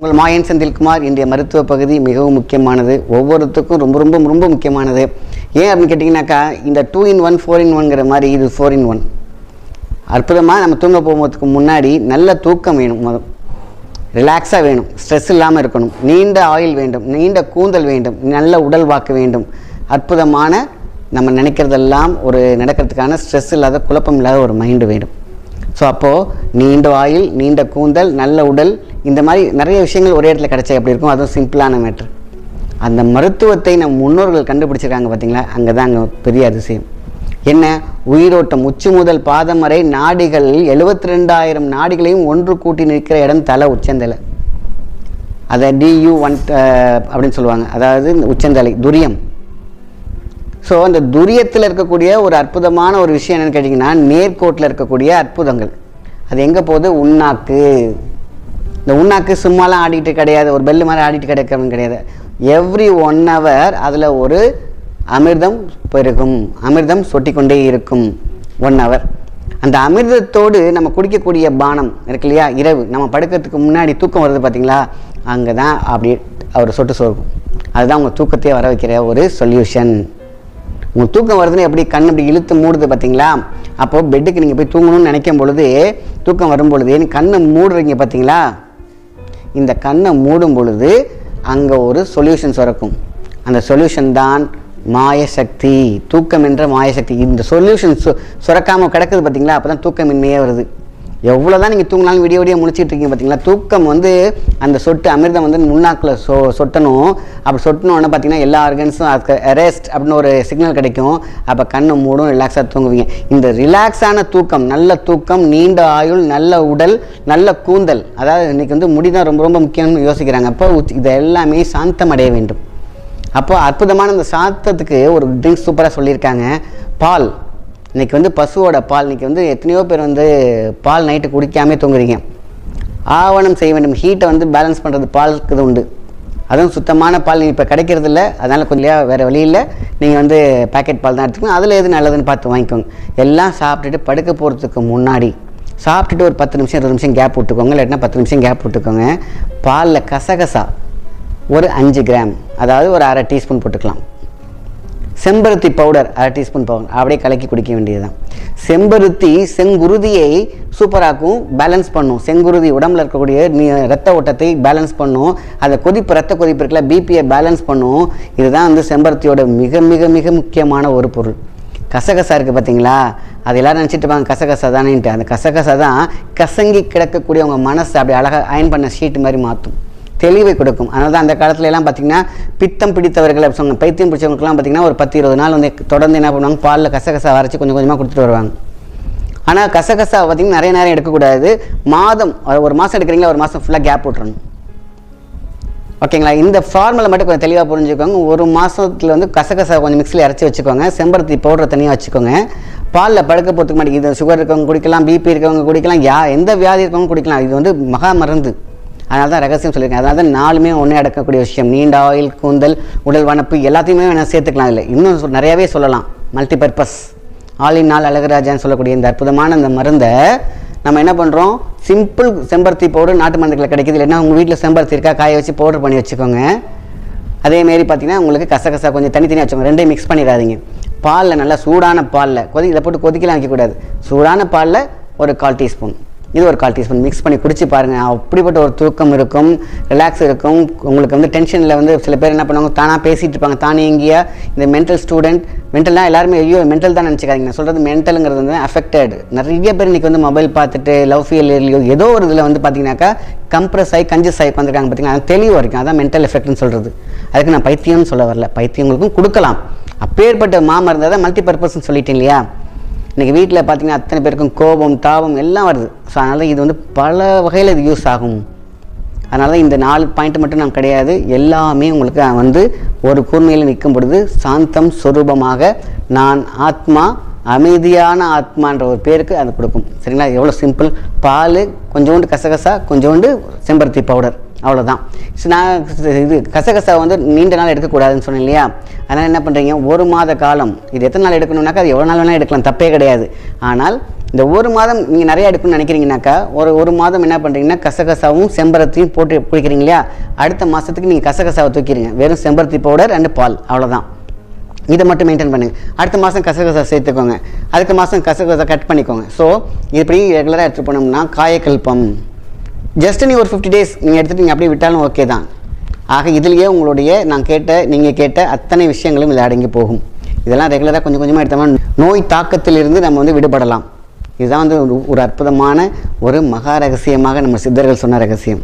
உங்கள் மாயன் செந்தில்குமார் இன்றைய மருத்துவ பகுதி மிகவும் முக்கியமானது. ஒவ்வொருத்துக்கும் ரொம்ப ரொம்ப ரொம்ப முக்கியமானது. ஏன் அப்படின்னு கேட்டிங்கனாக்கா இந்த two in one four in ஒன்ங்கிற மாதிரி இது ஃபோர் இன் ஒன் அற்புதமாக நம்ம தூங்க போகிறதுக்கு முன்னாடி நல்ல தூக்கம் வேணும். முதல் ரிலாக்ஸாக வேணும். ஸ்ட்ரெஸ் இல்லாமல் இருக்கணும். நீண்ட ஆயில் வேண்டும். நீண்ட கூந்தல் வேண்டும். நல்ல உடல் வாக்கு வேண்டும். அற்புதமான நம்ம நினைக்கிறதெல்லாம் ஒரு நடக்கிறதுக்கான ஸ்ட்ரெஸ் இல்லாத குழப்பம் இல்லாத ஒரு மைண்டு வேணும். ஸோ அப்போது நீண்ட ஆயில் நீண்ட கூந்தல் நல்ல உடல் இந்த மாதிரி நிறைய விஷயங்கள் ஒரே இடத்துல கிடச்சா எப்படி இருக்கும்? அதுவும் சிம்பிளான மேட்ரு அந்த மருத்துவத்தை நம் முன்னோர்கள் கண்டுபிடிச்சிருக்காங்க பார்த்தீங்களா அங்கே தான் அங்கே பெரிய அதிசயம். என்ன? உயிரோட்டம். உச்சி முதல் பாதம் வரை நாடிகள் எழுபத்தி ரெண்டாயிரம் நாடிகளையும் ஒன்று கூட்டி நிற்கிற இடம் தலை உச்சந்தலை. அதை டியூ ஒன் அப்படின்னு சொல்லுவாங்க. அதாவது இந்த உச்சந்தலை துரியம். ஸோ அந்த துரியத்தில் இருக்கக்கூடிய ஒரு அற்புதமான ஒரு விஷயம் என்னென்னு கேட்டிங்கன்னா நேர்கோட்டில் இருக்கக்கூடிய அற்புதங்கள். அது எங்கே போகுது? உண்ணாக்கு. இந்த உண்ணாக்கு சும்மாலாம் ஆடிட்டு கிடையாது ஒரு பெல்லு மாதிரி ஆடிட்டு கிடைக்கிறவங்க கிடையாது. எவ்ரி ஒன் ஹவர் அதில் ஒரு அமிர்தம் பெருகும். அமிர்தம் சொட்டிக்கொண்டே இருக்கும். ஒன் ஹவர் அந்த அமிர்தத்தோடு நம்ம குடிக்கக்கூடிய பானம் இருக்கு இல்லையா? இரவு. நம்ம படுக்கிறதுக்கு முன்னாடி தூக்கம் வருது பார்த்தீங்களா அங்கே தான் அப்படி அவர் சொட்டு சோர்க்கும் அதுதான் உங்கள் தூக்கத்தையே வர வைக்கிற ஒரு சொல்யூஷன் உங்கள் தூக்கம் வருதுன்னு எப்படி கண் இப்படி இழுத்து மூடுது பார்த்தீங்களா அப்போது பெட்டுக்கு நீங்கள் போய் தூங்கணும்னு நினைக்கும் பொழுது தூக்கம் வரும் பொழுது கண்ணை மூடுறீங்க பார்த்தீங்களா இந்த கண்ணை மூடும் பொழுது அங்கே ஒரு சொல்யூஷன் சுரக்கும். அந்த சொல்யூஷன் தான் மாயசக்தி. தூக்கம் என்ற மாயசக்தி. இந்த சொல்யூஷன் சு சுரக்காமல் கிடக்குது பார்த்தீங்களா அப்போ தான் தூக்கமின்மையே வருது. எவ்வளோ தான் நீங்கள் தூங்கினாலும் விடிய விடிய முடிச்சிட்டு இருக்கீங்க பார்த்தீங்களா தூக்கம் வந்து அந்த சொட்டு அமிர்தம் வந்து முன்னாக்கில் சொ சொட்டணும். அப்படி சொட்டணுன்னு பார்த்தீங்கன்னா எல்லா ஆர்கன்ஸும் அதுக்கு ரெஸ்ட் அப்படின்னு ஒரு சிக்னல் கிடைக்கும். அப்போ கண்ணு மூடும் ரிலாக்ஸாக தூங்குவீங்க. இந்த ரிலாக்ஸான தூக்கம் நல்ல தூக்கம் நீண்ட ஆயுள் நல்ல உடல் நல்ல கூந்தல். அதாவது இன்றைக்கி வந்து முடி தான் ரொம்ப ரொம்ப முக்கியம்னு யோசிக்கிறாங்க. அப்போ இதை இது எல்லாமே சாந்தம் அடைய வேண்டும். அப்போ அற்புதமான இந்த சாத்தத்துக்கு ஒரு ட்ரிங்க்ஸ் சூப்பராக சொல்லியிருக்காங்க. பால். இன்றைக்கி வந்து பசுவோட பால் இன்னைக்கு வந்து எத்தனையோ பேர் வந்து பால் நைட்டு குடிக்காமே தூங்குறீங்க. ஆவணம் செய்ய வேண்டும். ஹீட்டை வந்து பேலன்ஸ் பண்ணுறது பாலுக்கு இது உண்டு. அதுவும் சுத்தமான பால் இப்போ கிடைக்கிறதில்ல. அதனால் கொஞ்சம் வேறு வழியில் நீங்கள் வந்து பேக்கெட் பால் தான் எடுத்துக்கணும். அதில் எது நல்லதுன்னு பார்த்து வாங்கிக்கோங்க. எல்லாம் சாப்பிட்டுட்டு படுக்க போகிறதுக்கு முன்னாடி சாப்பிட்டுட்டு ஒரு பத்து நிமிஷம் இருபது நிமிஷம் கேப் விட்டுக்கோங்க. இல்லாட்டினா பத்து நிமிஷம் கேப் விட்டுக்கோங்க. பாலில் கசகசா ஒரு அஞ்சு கிராம் அதாவது ஒரு அரை டீஸ்பூன் போட்டுக்கலாம். செம்பருத்தி பவுடர் அரை டீஸ்பூன் பவுடர். அப்படியே கலக்கி குடிக்க வேண்டியதுதான். செம்பருத்தி செங்குருதியை சூப்பராக்கும் பேலன்ஸ் பண்ணும். செங்குருதி உடம்புல இருக்கக்கூடிய நீ ரத்த ஓட்டத்தை பேலன்ஸ் பண்ணும். அதை கொதிப்பு ரத்த கொதிப்பு இருக்குல்ல பிபியை பேலன்ஸ் பண்ணும். இதுதான் வந்து செம்பருத்தியோட மிக மிக மிக முக்கியமான ஒரு பொருள். கசகசா இருக்குது பார்த்தீங்களா அது எல்லோரும் நினச்சிட்டு இருப்பாங்க கசகசா தானேன்ட்டு. அந்த கசகசா தான் கசங்கி கிடக்கக்கூடிய உங்கள் மனசை அப்படி அழகாக அயன் பண்ண ஷீட் மாதிரி மாற்றும் தெளிவை கொடுக்கும். அதனால தான் அந்த காலத்துல எல்லாம் பார்த்தீங்கன்னா பித்தம் பிடித்தவர்கள் சொன்ன பைத்தியம் பிடிச்சவங்களுக்குலாம் பார்த்தீங்கன்னா ஒரு பத்து இருபது நாள் வந்து தொடர்ந்து என்ன பண்ணுவாங்க? பாலில் கசகசா அரைச்சி கொஞ்சம் கொஞ்சமாக கொடுத்துட்டு வருவாங்க. ஆனால் கசகசா பார்த்தீங்கன்னா நிறைய நேரம் எடுக்கக்கூடாது. மாதம் ஒரு- மாதம் எடுக்கிறீங்களா? ஒரு மாதம் ஃபுல்லாக கேப் விட்டுறணும். ஓகேங்களா இந்த ஃபார்முலா மட்டும் கொஞ்சம் தெளிவாக புரிஞ்சுக்கோங்க. ஒரு மாதத்தில் வந்து கசகசா கொஞ்சம் மிக்ஸில் இறச்சி வச்சுக்கோங்க. செம்பருத்தி பவுடர் தனியாக வச்சுக்கோங்க. பாலில் படுக்க போகிறதுக்கு மாட்டேங்குது சுகர் இருக்கவங்க குடிக்கலாம் பிபி இருக்கவங்க குடிக்கலாம் யா எந்த வியாதி இருக்கவங்க குடிக்கலாம். இது வந்து மகா மருந்து. அதனால தான் ரகசியம் சொல்லியிருக்கேன். அதனால தான் நாலுமே ஒன்றே அடக்கக்கூடிய விஷயம். நீண்ட ஆயில் கூந்தல் உடல் வனப்பு எல்லாத்தையுமே வேணால் சேர்த்துக்கலாம் இல்லை இன்னும் நிறையாவே சொல்லலாம். மல்டி பர்பஸ் ஆலின் நாள் அழகராஜான்னு சொல்லக்கூடிய இந்த அற்புதமான இந்த மருந்தை நம்ம என்ன பண்ணுறோம் சிம்பிள் செம்பருத்தி பவுடர் நாட்டு மருந்துகளை கிடைக்கிது. இல்லைன்னா உங்கள் வீட்டில் செம்பருத்தி இருக்கா? காய வச்சு பவுடர் பண்ணி வச்சுக்கோங்க. அதேமாரி பார்த்தீங்கன்னா உங்களுக்கு கசகசா கொஞ்சம் தனித்தனியாக வச்சுக்கோங்க. ரெண்டையும் மிக்ஸ் பண்ணிடாதீங்க. பாலில் நல்லா சூடான பாலில் கொதி இதை போட்டு கொதிக்கலாம் வைக்கக்கூடாது. சூடான பாலில் ஒரு கால் டீஸ்பூன். இது ஒரு கால் டீஸ்பூன். மிக்ஸ் பண்ணி குடிச்சு பாருங்கள் அப்படிப்பட்ட ஒரு தூக்கம் இருக்கும் ரிலாக்ஸ் இருக்கும். உங்களுக்கு வந்து டென்ஷனில் வந்து சில பேர் என்ன பண்ணுவாங்க தானாக பேசிகிட்டு இருப்பாங்க. தானே எங்கேயா இந்த மென்டல் ஸ்டூடெண்ட் மென்டல்னால் எல்லாருமே ஐயோ மென்டல் தான் நினச்சிக்காதீங்க. நான் சொல்கிறது மென்டலுங்கிறது வந்து அஃபெக்டட் நிறைய பேர் இன்றைக்கி வந்து மொபைல் பார்த்துட்டு லவ் ஃபீல்லையோ ஏதோ ஒரு இதில் வந்து பார்த்தீங்கன்னாக்கா கம்ப்ரஸ் ஆகி கஞ்சஸ் ஆகி வந்துருக்காங்க பார்த்தீங்கன்னா அது தெளிவு வரைக்கும். அதான் மென்டல் எஃபெக்ட்னு சொல்கிறது அதுக்கு நான் பைத்தியம்னு சொல்ல வரல. பைத்தியங்களுக்கும் கொடுக்கலாம். அப்பேற்பட்ட இருந்தால் தான் மல்டி பர்பஸ்ன்னு சொல்லிட்டேன் இல்லையா? இன்றைக்கி வீட்டில் பார்த்தீங்கன்னா அத்தனை பேருக்கும் கோபம் தாபம் எல்லாம் வருது. ஸோ அதனால் இது வந்து பல வகையில் இது யூஸ் ஆகும். அதனால தான் இந்த நாலு பாயிண்ட் மட்டும் நான் கிடையாது. எல்லாமே உங்களுக்கு வந்து ஒரு கூர்மையில் நிற்கும் பொழுது சாந்தம் சொரூபமாக நான் ஆத்மா அமைதியான ஆத்மான்ற ஒரு பேருக்கு அது கொடுக்கும். சரிங்களா? எவ்வளோ சிம்பிள் பால் கொஞ்சோண்டு கசகசா கொஞ்சோண்டு செம்பருத்தி பவுடர் அவ்வளோதான் ஸோ நான் இது கசகசா வந்து நீண்ட நாள் எடுக்கக்கூடாதுன்னு சொன்னேன் இல்லையா? அதனால் என்ன பண்ணுறீங்க ஒரு மாத காலம். இது எத்தனை நாள் எடுக்கணும்னாக்கா அது எவ்வளோ நாள் வேணால் எடுக்கலாம். தப்பே கிடையாது. ஆனால் இந்த ஒரு மாதம் நீங்கள் நிறையா எடுக்கணும்னு நினைக்கிறீங்கனாக்கா ஒரு ஒரு மாதம் என்ன பண்ணுறீங்கன்னா கசகசாவும் செம்பருத்தியும் போட்டு குளிக்கிறீங்க இல்லையா? அடுத்த மாதத்துக்கு நீங்கள் கசகசாவை தூக்கிறீங்க வெறும் செம்பருத்தி பவுடர் ரெண்டு பால். அவ்வளோதான் இதை மட்டும் மெயின்டைன் பண்ணுங்கள் அடுத்த மாதம் கசகசா சேர்த்துக்கோங்க. அடுத்த மாதம் கசகசா கட் பண்ணிக்கோங்க. ஸோ இப்படி ரெகுலராக எடுத்துகிட்டு போனோம்னா காயக்கல்பம். ஜஸ்ட் நீ ஒரு ஃபிஃப்டி டேஸ் நீங்கள் எடுத்துகிட்டு நீங்கள் அப்படியே விட்டாலும் ஓகே தான். ஆக இதுலேயே உங்களுடைய நான் கேட்ட நீங்கள் கேட்ட அத்தனை விஷயங்களும் இதில் அடங்கி போகும். இதெல்லாம் ரெகுலராக கொஞ்சம் கொஞ்சமாக எடுத்தோம்னா நோய் தாக்கத்திலிருந்து நம்ம வந்து விடுபடலாம். இதுதான் வந்து ஒரு ஒரு அற்புதமான ஒரு மகா ரகசியமாக நம்ம சித்தர்கள் சொன்ன ரகசியம்.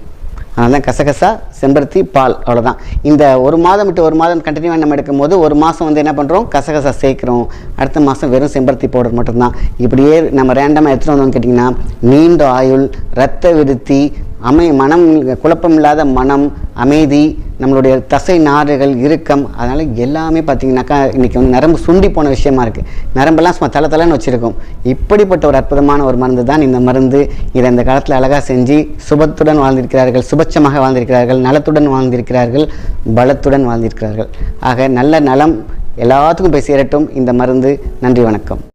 அதனால கசகசா செம்பருத்தி பால் அவ்வளோதான் இந்த ஒரு மாதம் விட்டு ஒரு மாதம் கண்டினியூவாக நம்ம எடுக்கும் போது ஒரு மாதம் வந்து என்ன பண்ணுறோம் கசகசா சேர்க்குறோம். அடுத்த மாதம் வெறும் செம்பருத்தி பவுடர் மட்டும்தான். இப்படியே நம்ம ரேண்டமாக எடுத்துகிட்டு வந்தோம்னு கேட்டிங்கன்னா நீண்ட ஆயுள் ரத்த விருத்தி அமை மனம் குழப்பம் இல்லாத மனம் அமைதி நம்மளுடைய தசை நாறுகள் இறுக்கம் அதனால் எல்லாமே பார்த்தீங்கன்னாக்கா இன்றைக்கி வந்து நரம்பு சுண்டி போன விஷயமா இருக்குது நரம்பெல்லாம் சும்மா தலை தலைன்னு வச்சுருக்கோம். இப்படிப்பட்ட ஒரு அற்புதமான ஒரு மருந்து தான் இந்த மருந்து. இதை இந்த காலத்தில் அழகாக செஞ்சு சுபத்துடன் வாழ்ந்திருக்கிறார்கள் சுபட்சமாக வாழ்ந்திருக்கிறார்கள் நலத்துடன் வாழ்ந்திருக்கிறார்கள் பலத்துடன் வாழ்ந்திருக்கிறார்கள். ஆக நல்ல நலம் எல்லாத்துக்கும் போய் சேரட்டும் இந்த மருந்து நன்றி வணக்கம்.